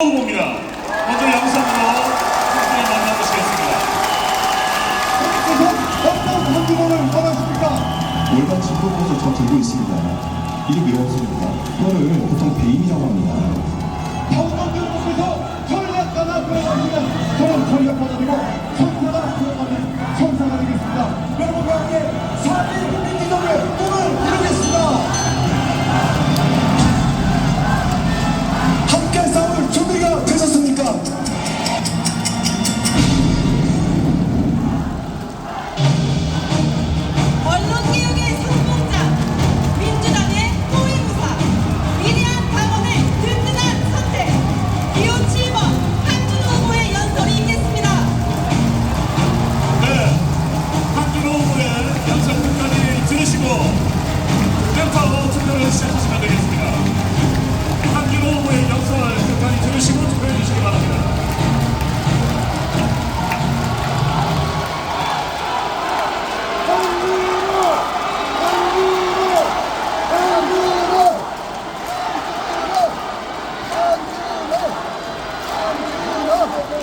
후보입니다. 먼저 영상으로 분들을 만나보시겠습니다. 그래서 어떤 한국어를 원하십니까? 월간 진도부에서 저 들고 있습니다. 이름이 없습니다. 이거를 보통 배임이라고 합니다.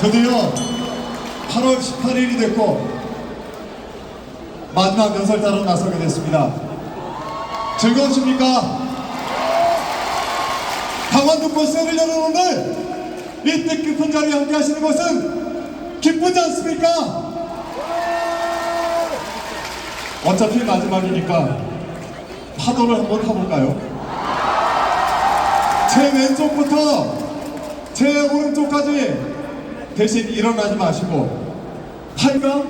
드디어 8월 18일이 됐고 마지막 연설자로 나서게 됐습니다. 즐거우십니까? 강원도 버스를 여는 오늘 이 뜻깊은 자리에 함께 하시는 것은 기쁘지 않습니까? 어차피 마지막이니까 파도를 한번 타볼까요? 제 왼쪽부터 제 오른쪽까지 대신 일어나지 마시고 팔까?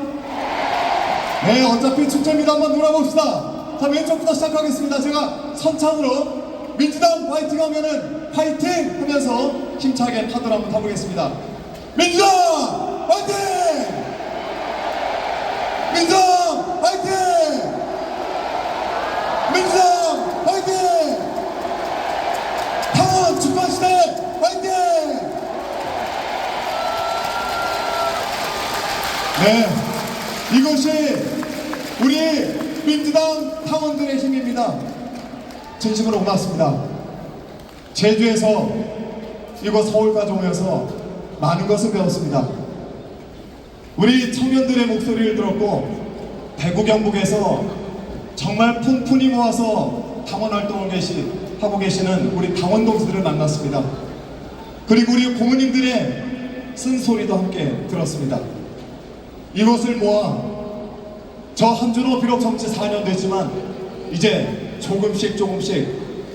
네 어차피 축제입니다 한번 놀아봅시다 자 왼쪽부터 시작하겠습니다 제가 선창으로 민주당 파이팅 하면은 파이팅 하면서 힘차게 파도를 한번 타보겠습니다 민주당 파이팅! 민주당 파이팅! 민주당 파이팅! 당원 주권시대 파이팅! 네, 이것이 우리 민주당 당원들의 힘입니다. 진심으로 고맙습니다. 제주에서 이곳 서울까지 오면서 많은 것을 배웠습니다. 우리 청년들의 목소리를 들었고 대구 경북에서 정말 푼푼히 모아서 당원 활동을 계시, 하고 계시는 우리 당원 동지들을 만났습니다. 그리고 우리 고모님들의 쓴소리도 함께 들었습니다. 이것을 모아 저 한준호 비록 정치 4년 됐지만 이제 조금씩 조금씩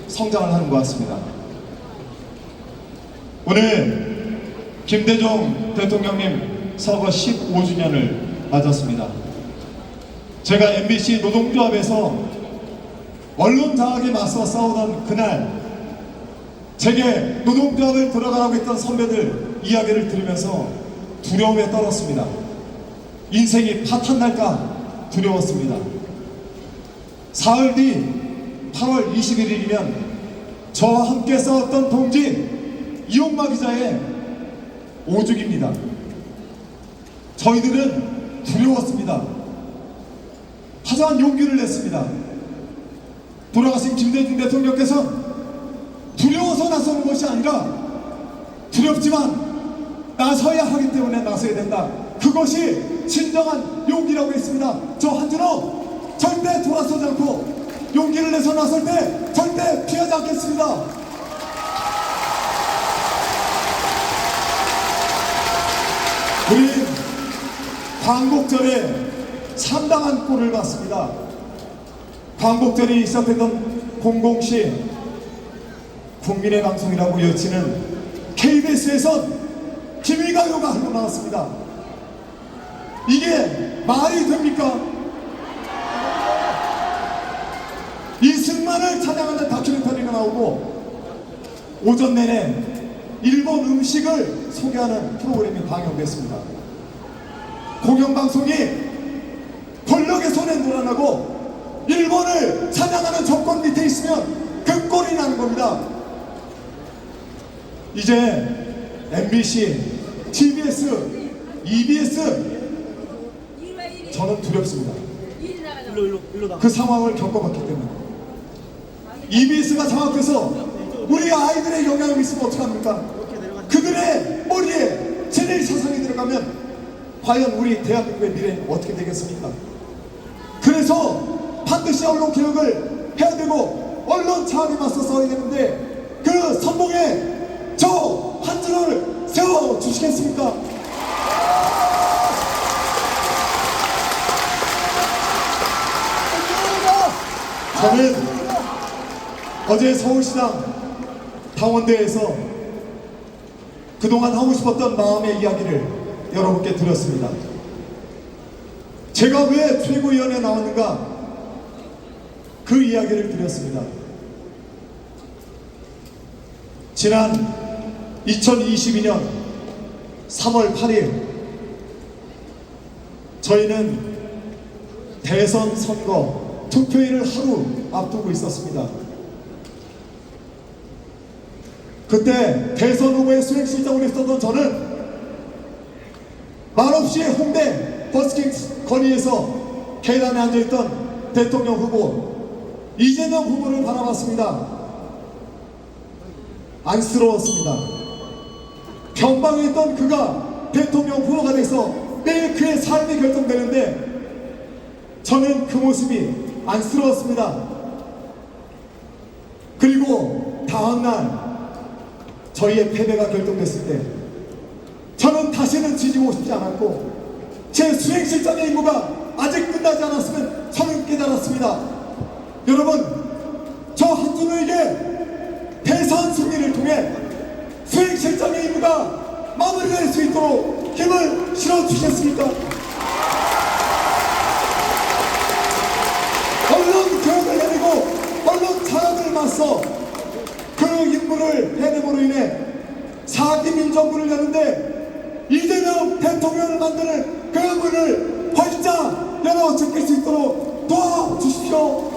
성장을 하는 것 같습니다. 오늘 김대중 대통령님 서거 15주년을 맞았습니다. 제가 MBC 노동조합에서 언론 장악에 맞서 싸우던 그날 제게 노동조합을 들어가라고 했던 선배들 이야기를 들으면서 두려움에 떨었습니다. 인생이 파탄 날까 두려웠습니다. 사흘 뒤 8월 21일이면 저와 함께 싸웠던 동지 이용마 기자의 오죽입니다. 저희들은 두려웠습니다. 하지만 용기를 냈습니다. 돌아가신 김대중 대통령께서 두려워서 나서는 것이 아니라 두렵지만 나서야 하기 때문에 나서야 된다. 그것이 진정한 용기라고 했습니다. 저 한준호 절대 돌아서지 않고 용기를 내서 나설 때 절대 피하지 않겠습니다. 우리 광복절에 상당한 꼴을 봤습니다. 광복절이 시작되던 공공시 국민의 방송이라고 여치는 KBS에서 김일가요가 한번 나왔습니다. 이게 말이 됩니까? 이승만을 찬양하는 다큐멘터리가 나오고 오전 내내 일본 음식을 소개하는 프로그램이 방영됐습니다. 공영방송이 권력의 손에 놀아나고 일본을 찬양하는 정권 밑에 있으면 그 꼴이 나는 겁니다. 이제 MBC, TBS, EBS 저는 두렵습니다. 그 상황을 겪어봤기 때문에 EBS가 장악돼서 우리 아이들의 영향을 미치면 어떡합니까? 그들의 머리에 진일 사상이 들어가면 과연 우리 대한민국의 미래는 어떻게 되겠습니까? 그래서 반드시 언론 개혁을 해야 되고 언론 장악에 맞서 싸워야 되는데 그 선봉에 저 한 줄을 세워 주시겠습니까? 저는 어제 서울시장 당원대에서 그동안 하고 싶었던 마음의 이야기를 여러분께 드렸습니다. 제가 왜 최고위원회에 나왔는가 그 이야기를 드렸습니다. 지난 2022년 3월 8일 저희는 대선 선거 투표일을 하루 앞두고 있었습니다. 그때 대선 후보의 수행실장으로 있었던 저는 말없이 홍대 버스킹 거리에서 계단에 앉아있던 대통령 후보 이재명 후보를 바라봤습니다. 안쓰러웠습니다. 변방에 있던 그가 대통령 후보가 돼서 매일 그의 삶이 결정되는데 저는 그 모습이 안쓰러웠습니다. 그리고 다음날 저희의 패배가 결정됐을 때 저는 다시는 지지고 싶지 않았고 제 수행 실장의 임무가 아직 끝나지 않았으면 저는 깨달았습니다. 여러분 저 한준호에게 대선 승리를 통해 수행 실장의 임무가 마무리될 수 있도록 힘을 실어주시겠습니까? 언론 교육을 해내고 언론 장악을 맞서 그 임무를 해냄으로 인해 사기 민정부를 여는데 이재명 대통령을 만드는 그 문을 활짝 열어 제낄 수 있도록 도와주십시오.